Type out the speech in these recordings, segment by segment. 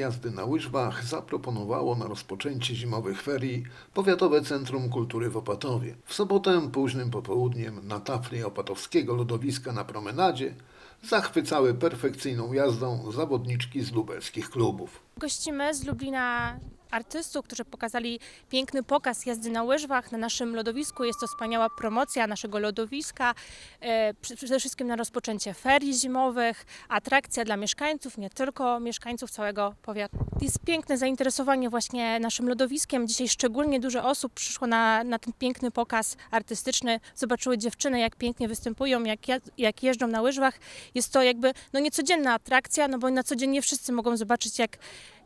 jazdy na łyżwach zaproponowało na rozpoczęcie zimowych ferii Powiatowe Centrum Kultury w Opatowie. W sobotę późnym popołudniem na tafli opatowskiego lodowiska na promenadzie zachwycały perfekcyjną jazdą zawodniczki z lubelskich klubów. Gościmy z Lublina artystów, którzy pokazali piękny pokaz jazdy na łyżwach na naszym lodowisku. Jest to wspaniała promocja naszego lodowiska, e, przede wszystkim na rozpoczęcie ferii zimowych, atrakcja dla mieszkańców, nie tylko mieszkańców całego powiatu. Jest piękne zainteresowanie właśnie naszym lodowiskiem. Dzisiaj szczególnie dużo osób przyszło na, na ten piękny pokaz artystyczny. Zobaczyły dziewczyny, jak pięknie występują, jak, ja- jak jeżdżą na łyżwach. Jest to jakby no niecodzienna atrakcja, no bo na co dzień nie wszyscy mogą zobaczyć, jak,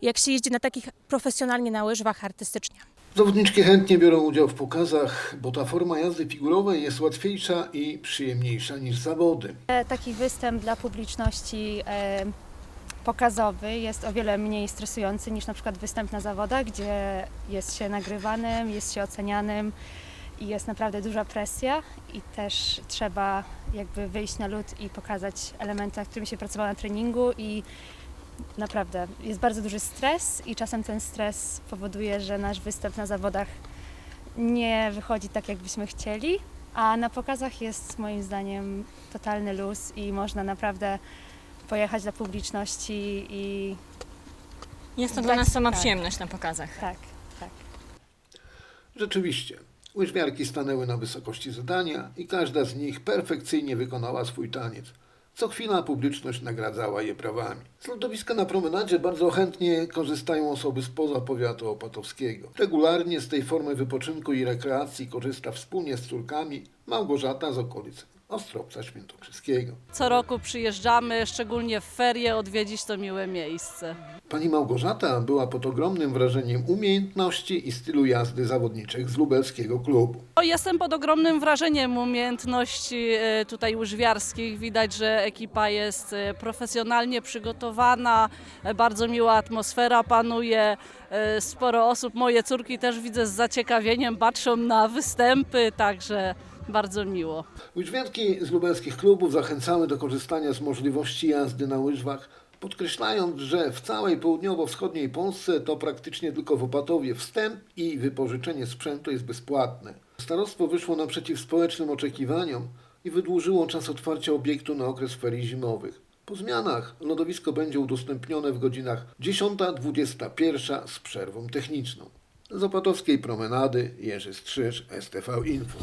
jak się jeździ na takich profesjonalnie na łyżwach artystycznie. Zawodniczki chętnie biorą udział w pokazach, bo ta forma jazdy figurowej jest łatwiejsza i przyjemniejsza niż zawody. E, Taki występ dla publiczności e, pokazowy jest o wiele mniej stresujący niż na przykład występ na zawodach, gdzie jest się nagrywanym, jest się ocenianym i jest naprawdę duża presja i też trzeba jakby wyjść na lód i pokazać elementy, nad którymi się pracowało na treningu i naprawdę jest bardzo duży stres i czasem ten stres powoduje, że nasz występ na zawodach nie wychodzi tak, jakbyśmy chcieli, a na pokazach jest moim zdaniem totalny luz i można naprawdę pojechać dla publiczności i Jest to dla nas sama tak. przyjemność na pokazach. tak, tak. Rzeczywiście, łyżwiarki stanęły na wysokości zadania i każda z nich perfekcyjnie wykonała swój taniec. Co chwila publiczność nagradzała je prawami. Z lodowiska na promenadzie bardzo chętnie korzystają osoby spoza powiatu opatowskiego. Regularnie z tej formy wypoczynku i rekreacji korzysta wspólnie z córkami Małgorzata z okolic Ostropca Świętokrzyskiego. Co roku przyjeżdżamy, szczególnie w ferie, odwiedzić to miłe miejsce. Pani Małgorzata była pod ogromnym wrażeniem umiejętności i stylu jazdy zawodniczek z lubelskiego klubu. Jestem pod ogromnym wrażeniem umiejętności e, tutaj łyżwiarskich. Widać, że ekipa jest e, profesjonalnie przygotowana, e, bardzo miła atmosfera panuje. e, Sporo osób, moje córki też widzę z zaciekawieniem, patrzą na występy, także bardzo miło. Łyżwiarki z lubelskich klubów zachęcały do korzystania z możliwości jazdy na łyżwach, podkreślając, że w całej południowo-wschodniej Polsce to praktycznie tylko w Opatowie wstęp i wypożyczenie sprzętu jest bezpłatne. Starostwo wyszło naprzeciw społecznym oczekiwaniom i wydłużyło czas otwarcia obiektu na okres ferii zimowych. Po zmianach lodowisko będzie udostępnione w godzinach 10-21 z przerwą techniczną. Z opatowskiej promenady Jerzy Strzyż, STV Info.